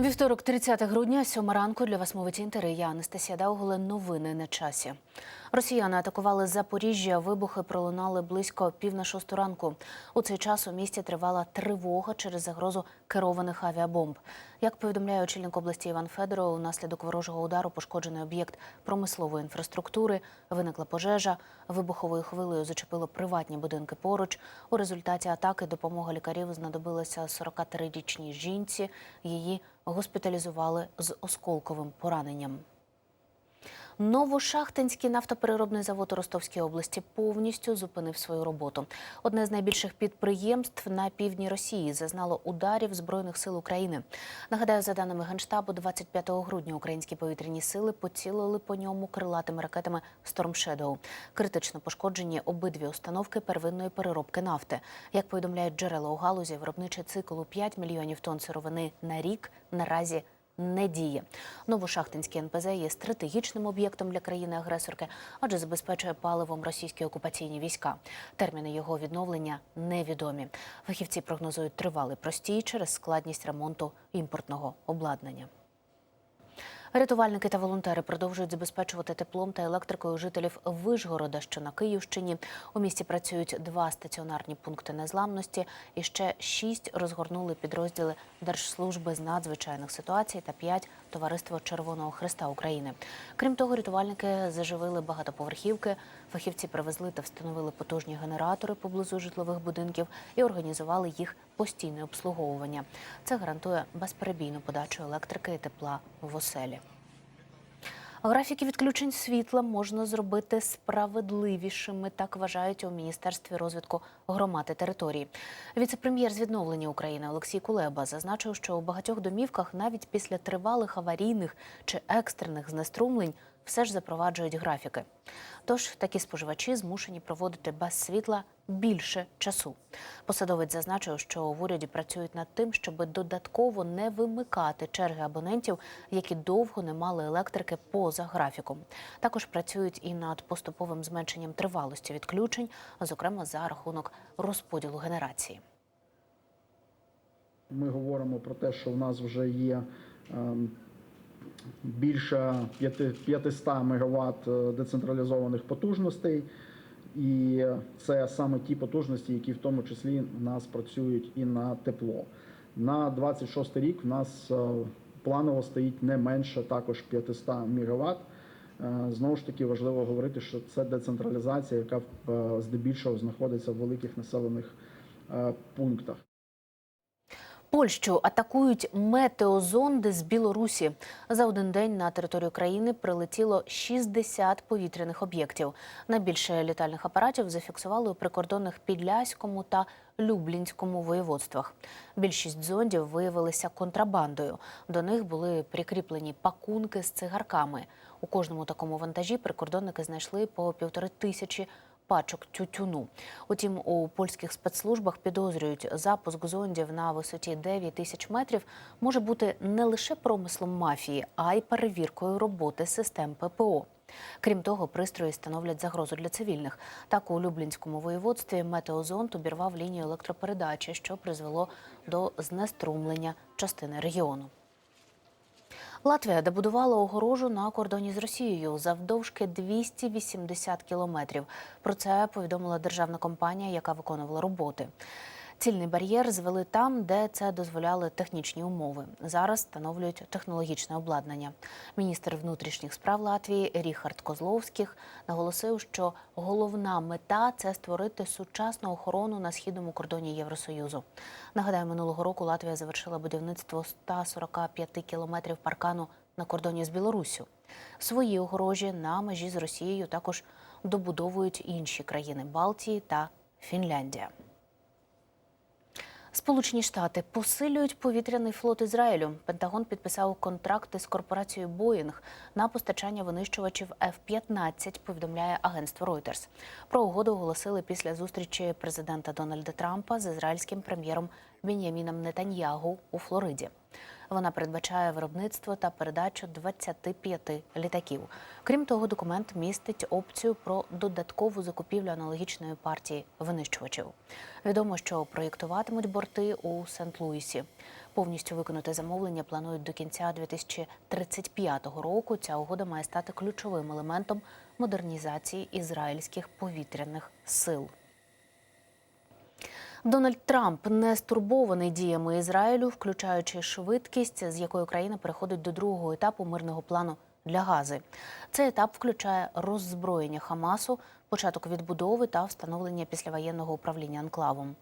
Вівторок, 30 грудня, 7 ранку для вас мовить інтери. Я Анастасія Дауголе. Новини на часі. Росіяни атакували Запоріжжя. Вибухи пролунали близько пів на шосту ранку. У цей час у місті тривала тривога через загрозу керованих авіабомб. Як повідомляє очільник області Іван Федоров, унаслідок ворожого удару пошкоджений об'єкт промислової інфраструктури. Виникла пожежа. Вибуховою хвилею зачепило приватні будинки поруч. У результаті атаки допомога лікарів знадобилася 43-річній жінці. Її госпіталізували з осколковим пораненням. Новошахтинський нафтопереробний завод у Ростовській області повністю зупинив свою роботу. Одне з найбільших підприємств на півдні Росії зазнало ударів збройних сил України. Нагадаю, за даними генштабу, 25 грудня українські повітряні сили поцілили по ньому крилатими ракетами Storm Shadow. Критично пошкоджені обидві установки первинної переробки нафти. Як повідомляють джерела у галузі, виробничий цикл у 5 мільйонів тонн сировини на рік наразі не діє. Новошахтинський НПЗ є стратегічним об'єктом для країни-агресорки, адже забезпечує паливом російські окупаційні війська. Терміни його відновлення невідомі. Фахівці прогнозують тривалий простій через складність ремонту імпортного обладнання. Рятувальники та волонтери продовжують забезпечувати теплом та електрикою жителів Вишгорода, що на Київщині. У місті працюють два стаціонарні пункти незламності і ще шість розгорнули підрозділи Держслужби з надзвичайних ситуацій та п'ять товариство Червоного Христа України. Крім того, рятувальники заживили багатоповерхівки. Фахівці привезли та встановили потужні генератори поблизу житлових будинків і організували їх постійне обслуговування. Це гарантує безперебійну подачу електрики і тепла в оселі. Графіки відключень світла можна зробити справедливішими, так вважають у міністерстві розвитку громад і територій. Віце-прем'єр з відновлення України Олексій Кулеба зазначив, що у багатьох домівках навіть після тривалих аварійних чи екстрених знеструмлень все ж запроваджують графіки. Тож такі споживачі змушені проводити без світла більше часу. Посадовець зазначив, що в уряді працюють над тим, щоб додатково не вимикати черги абонентів, які довго не мали електрики поза графіком. Також працюють і над поступовим зменшенням тривалості відключень, зокрема за рахунок розподілу генерації. Ми говоримо про те, що в нас вже є ем, більше 500 МВт е, децентралізованих потужностей, і це саме ті потужності, які в тому числі в нас працюють і на тепло. На 26 рік в нас е, планово стоїть не менше також 500 МВт. Е, Знову ж таки важливо говорити, що це децентралізація, яка здебільшого знаходиться в великих населених пунктах. Польщу атакують метеозонди з Білорусі. За один день на територію країни прилетіло 60 повітряних об'єктів. Найбільше літальних апаратів зафіксували у прикордонних Підляському та Люблінському воєводствах. Більшість зондів виявилися контрабандою. До них були прикріплені пакунки з цигарками. У кожному такому вантажі прикордонники знайшли по півтори тисячі пачок тютюну. Утім, у польських спецслужбах підозрюють, запуск зондів на висоті 9 тисяч метрів може бути не лише промислом мафії, а й перевіркою роботи систем ППО. Крім того, пристрої становлять загрозу для цивільних. Так у Люблінському воєводстві метеозонд обірвав лінію електропередачі, що призвело до знеструмлення частини регіону. Латвія добудувала огорожу на кордоні з Росією завдовжки 280 кілометрів. Про це повідомила державна компанія, яка виконувала роботи. Цільний бар'єр звели там, де це дозволяли технічні умови. Зараз встановлюють технологічне обладнання. Міністр внутрішніх справ Латвії Ріхард Козловських наголосив, що головна мета це створити сучасну охорону на східному кордоні Євросоюзу. Нагадаю, минулого року Латвія завершила будівництво 145 кілометрів паркану на кордоні з Білоруссю. Свої огорожі на межі з Росією також добудовують інші країни Балтії та Фінляндія. Сполучені Штати посилюють повітряний флот Ізраїлю. Пентагон підписав контракти з корпорацією Боїнг на постачання винищувачів F-15, повідомляє агентство Reuters. Про угоду оголосили після зустрічі президента Дональда Трампа з ізраїльським прем'єром Беняміном Нетаньягу у Флориді. Вона передбачає виробництво та передачу 25 літаків. Крім того, документ містить опцію про додаткову закупівлю аналогічної партії винищувачів. Відомо, що проєктуватимуть борти у Сент-Луісі. Повністю виконати замовлення планують до кінця 2035 року. Ця угода має стати ключовим елементом модернізації ізраїльських повітряних сил. Дональд Трамп не стурбований діями Ізраїлю, включаючи швидкість, з якою країна переходить до другого етапу мирного плану для Гази. Цей етап включає роззброєння Хамасу, початок відбудови та встановлення післявоєнного управління анклавом.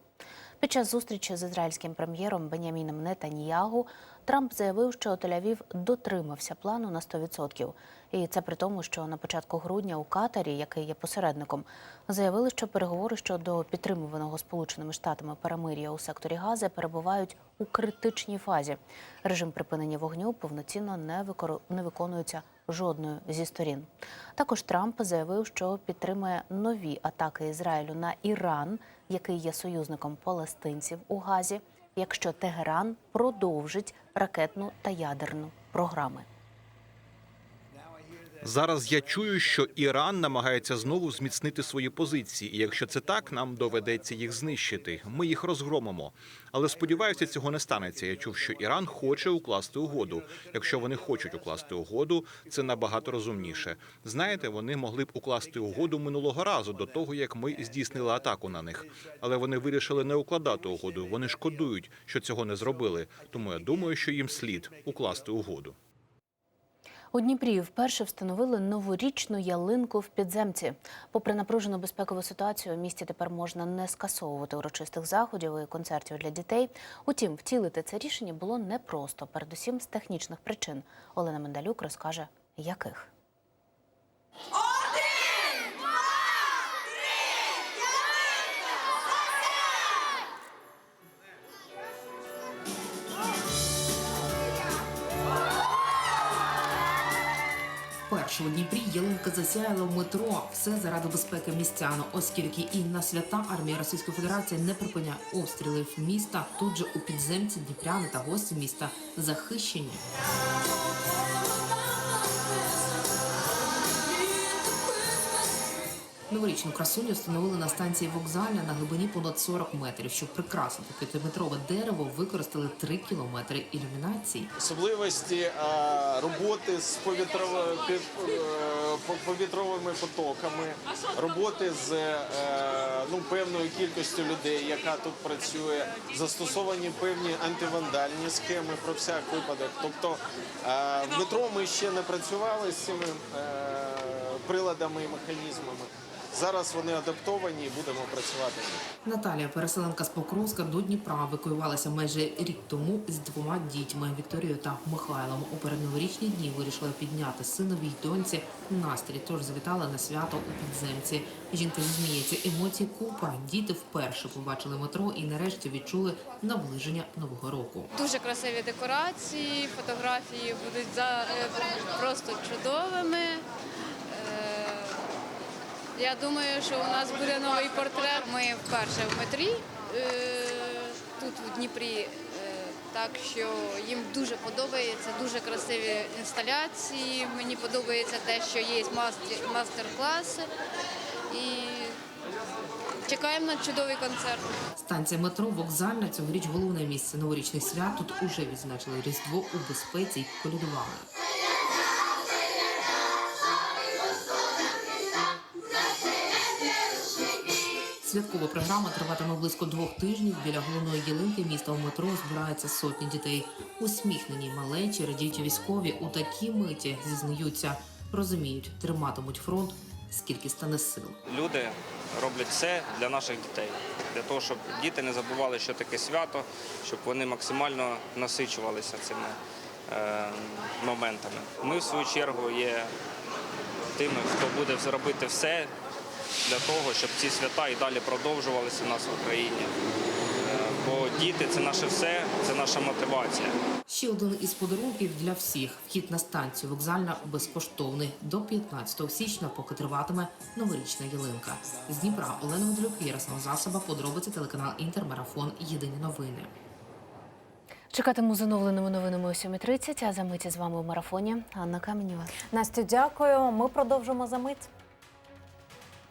Під час зустрічі з ізраїльським прем'єром Беняміном Нетаньягу Трамп заявив, що Тель-Авів дотримався плану на 100%. І це при тому, що на початку грудня у Катарі, який є посередником, заявили, що переговори щодо підтримуваного Сполученими Штатами перемир'я у секторі Гази перебувають у критичній фазі. Режим припинення вогню повноцінно не виконується жодною зі сторін. Також Трамп заявив, що підтримує нові атаки Ізраїлю на Іран, який є союзником палестинців у Газі, якщо Тегеран продовжить ракетну та ядерну програми. Зараз я чую, що Іран намагається знову зміцнити свої позиції, і якщо це так, нам доведеться їх знищити. Ми їх розгромимо. Але сподіваюся, цього не станеться. Я чув, що Іран хоче укласти угоду. Якщо вони хочуть укласти угоду, це набагато розумніше. Знаєте, вони могли б укласти угоду минулого разу до того, як ми здійснили атаку на них. Але вони вирішили не укладати угоду. Вони шкодують, що цього не зробили. Тому я думаю, що їм слід укласти угоду. У Дніпрі вперше встановили новорічну ялинку в підземці. Попри напружену безпекову ситуацію, у місті тепер можна не скасовувати урочистих заходів і концертів для дітей. Утім, втілити це рішення було непросто, передусім з технічних причин. Олена Мендалюк розкаже, яких. Вперше у Дніпрі ялинка засяяла в метро. Все заради безпеки містян, оскільки і на свята армія Російської Федерації не припиняє обстрілів міста. Тут же у підземці дніпряни та гості міста захищені. Новорічну красуню встановили на станції вокзальна на глибині понад 40 метрів. Щоб прикрасити п'ятиметрове дерево, використали 3 кілометри ілюмінації. особливості роботи з повітрово- пі- е, по- повітровими потоками, роботи з е, ну, певною кількістю людей, яка тут працює, застосовані певні антивандальні схеми про всяк випадок. Тобто е, в метро ми ще не працювали з цими приладами і механізмами. Зараз вони адаптовані і будемо працювати. Наталія, переселенка з Покровська до Дніпра, евакуювалася майже рік тому з двома дітьми Вікторією та Михайлом. У передноворічні дні вирішила підняти синовій доньці настрій, тож завітала на свято у підземці. Жінка зміється, емоцій купа. Діти вперше побачили метро і нарешті відчули наближення нового року. Дуже красиві декорації, фотографії будуть за, е, просто чудовими. Я думаю, що у нас буде новий портрет. Ми вперше в метрі е, тут в Дніпрі. е, Так що їм дуже подобається, дуже красиві інсталяції. Мені подобається те, що є мастер- мастер-класи. І чекаємо на чудовий концерт. Станція метро вокзальна цьогоріч головне місце новорічних свят. Тут уже відзначили різдво у безпеці й колядували. Святкова програма триватиме близько двох тижнів. Біля головної ялинки міста у метро збираються сотні дітей. Усміхнені малечі радіють військові у такій миті зізнаються, розуміють, триматимуть фронт, скільки стане сил. Люди роблять все для наших дітей, для того, щоб діти не забували, що таке свято, щоб вони максимально насичувалися цими е, моментами. Ми, в свою чергу, є тими, хто буде зробити все для того, щоб ці свята і далі продовжувалися у нас в Україні. Бо діти це наше все, це наша мотивація. Ще один із подарунків для всіх. Вхід на станцію вокзальна безкоштовний до 15 січня, поки триватиме новорічна ялинка. З Дніпра Олена Гудлюк, Ярослав Засоба, подробиці телеканал Інтермарафон. Єдині новини. Чекатиму з оновленими новинами о 7.30, а за миті з вами у марафоні Анна Каменєва. Настю, дякую. Ми продовжимо за мить.